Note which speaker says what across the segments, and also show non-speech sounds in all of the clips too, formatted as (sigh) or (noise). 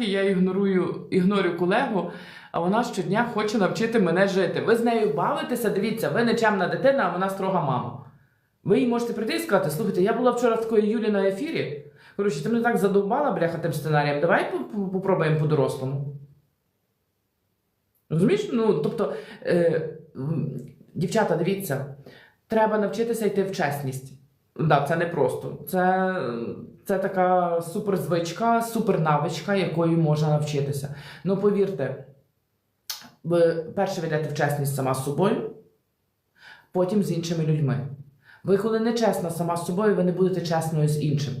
Speaker 1: Я ігнорую, ігнорю колегу, а вона щодня хоче навчити мене жити. Ви з нею бавитеся, дивіться, ви нечемна дитина, а вона строга мама. Ви їй можете прийти і сказати: слухайте, я була вчора в такої Юлі на ефірі. Коротше, ти мене так задовбала, бляха, тим сценарієм. Давай по- по- попробуємо по-дорослому. Розумієш? Ну, тобто, е, дівчата, дивіться, треба навчитися йти в чесність. Да, це не просто. Це, це така суперзвичка, супернавичка, якою можна навчитися. Ну, повірте, ви перше ви йдете в чесність сама з собою, потім з іншими людьми. Ви, коли не чесна сама з собою, ви не будете чесною з іншим.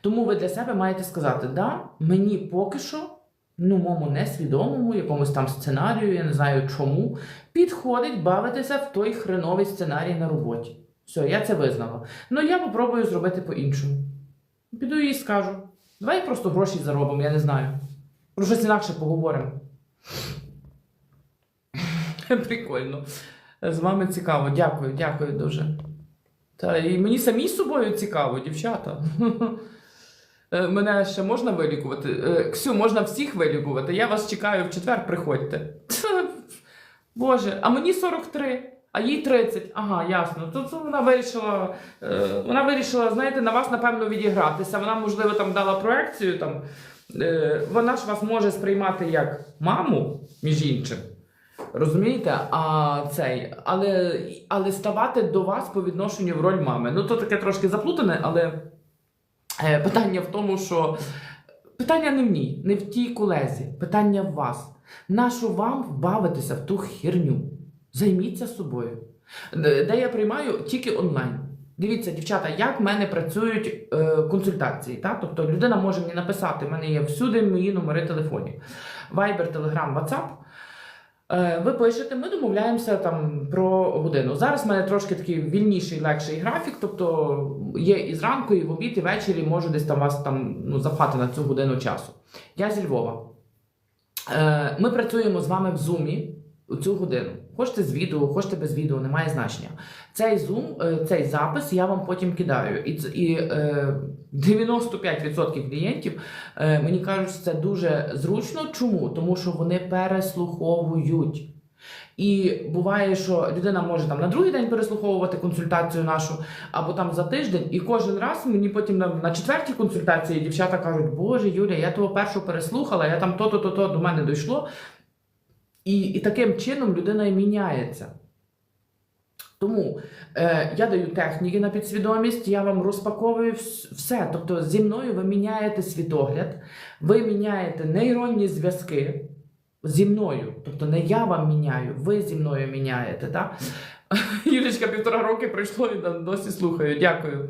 Speaker 1: Тому ви для себе маєте сказати: да, мені поки що, ну, моєму несвідомому, якомусь там сценарію, я не знаю чому, підходить бавитися в той хреновий сценарій на роботі. Все, я це визнала. Ну я попробую зробити по-іншому. Піду їй скажу. Давай просто гроші заробимо, я не знаю. Про щось інакше поговоримо. (laughs) Прикольно. З вами цікаво. Дякую, дякую дуже. Та і мені самій з собою цікаво, дівчата. (laughs) Мене ще можна вилікувати? Е, Ксю, можна всіх вилікувати. Я вас чекаю в четвер, приходьте. (laughs) Боже, а мені 43, а їй 30. Ага, ясно. То вона вирішила, е, вона вирішила, знаєте, на вас, напевно, відігратися. Вона, можливо, там дала проекцію. Там, е, вона ж вас може сприймати як маму, між іншим. Розумієте? А цей, але, але ставати до вас по відношенню в роль мами. Ну, то таке трошки заплутане, але е, питання в тому, що питання не в ній, не в тій колезі, питання в вас. Нащо вам бавитися в ту херню? Займіться собою. Де я приймаю тільки онлайн. Дивіться, дівчата, як в мене працюють е, консультації. Та? Тобто людина може мені написати, в мене є всюди мої номери телефонів. Viber, Telegram, WhatsApp. Е, Ви пишете, ми домовляємося там про годину. Зараз в мене трошки такий вільніший, легший графік, тобто є і зранку, і в обід, і ввечері можу десь там вас там ну, запхати на цю годину часу. Я зі Львова. Е, Ми працюємо з вами в у цю годину. Хочете з відео, хочете без відео, немає значення. Цей Zoom, е, цей запис я вам потім кидаю. І, і е, 95% клієнтів е, мені кажуть, що це дуже зручно. Чому? Тому що вони переслуховують. І буває, що людина може там на другий день переслуховувати консультацію нашу, або там за тиждень, і кожен раз мені потім на, на четвертій консультації дівчата кажуть, Боже, Юля, я того першу переслухала, я там то-то, то-то до мене дійшло. І, і таким чином людина і міняється. Тому е, я даю техніки на підсвідомість, я вам розпаковую все. Тобто зі мною ви міняєте світогляд, ви міняєте нейронні зв'язки зі мною. Тобто не я вам міняю, ви зі мною міняєте. Так? (laughs) Юлічка, півтора роки пройшло і досі слухаю. Дякую.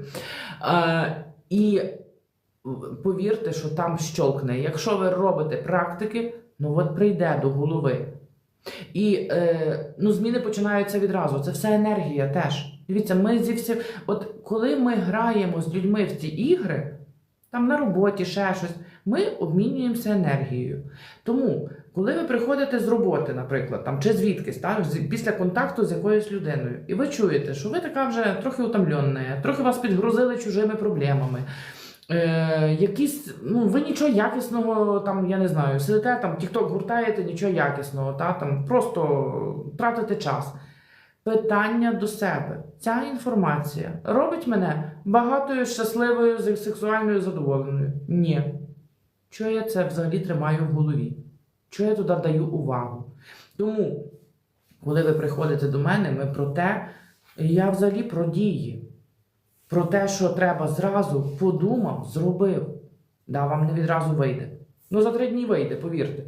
Speaker 1: Е, і повірте, що там щолкне. Якщо ви робите практики, ну от прийде до голови. І е, ну, зміни починаються відразу. Це все енергія теж. Дивіться, ми зі всі... От коли ми граємо з людьми в ці ігри, там на роботі ще щось, ми обмінюємося енергією. Тому, коли ви приходите з роботи, наприклад, там, чи звідкись, так, після контакту з якоюсь людиною, і ви чуєте, що ви така вже трохи утомлена, трохи вас підгрузили чужими проблемами. Е, якісь, ну, ви нічого якісного, там, я не знаю, сидите там, тікток гуртаєте, нічого якісного, та, там, просто тратите час. Питання до себе. Ця інформація робить мене багатою, щасливою, сексуальною задоволеною? Ні. Чого я це взагалі тримаю в голові? Чого я туди даю увагу? Тому, коли ви приходите до мене, ми про те, я взагалі про дії. Про те, що треба зразу подумав, зробив. Да, вам не відразу вийде. Ну, за три дні вийде, повірте.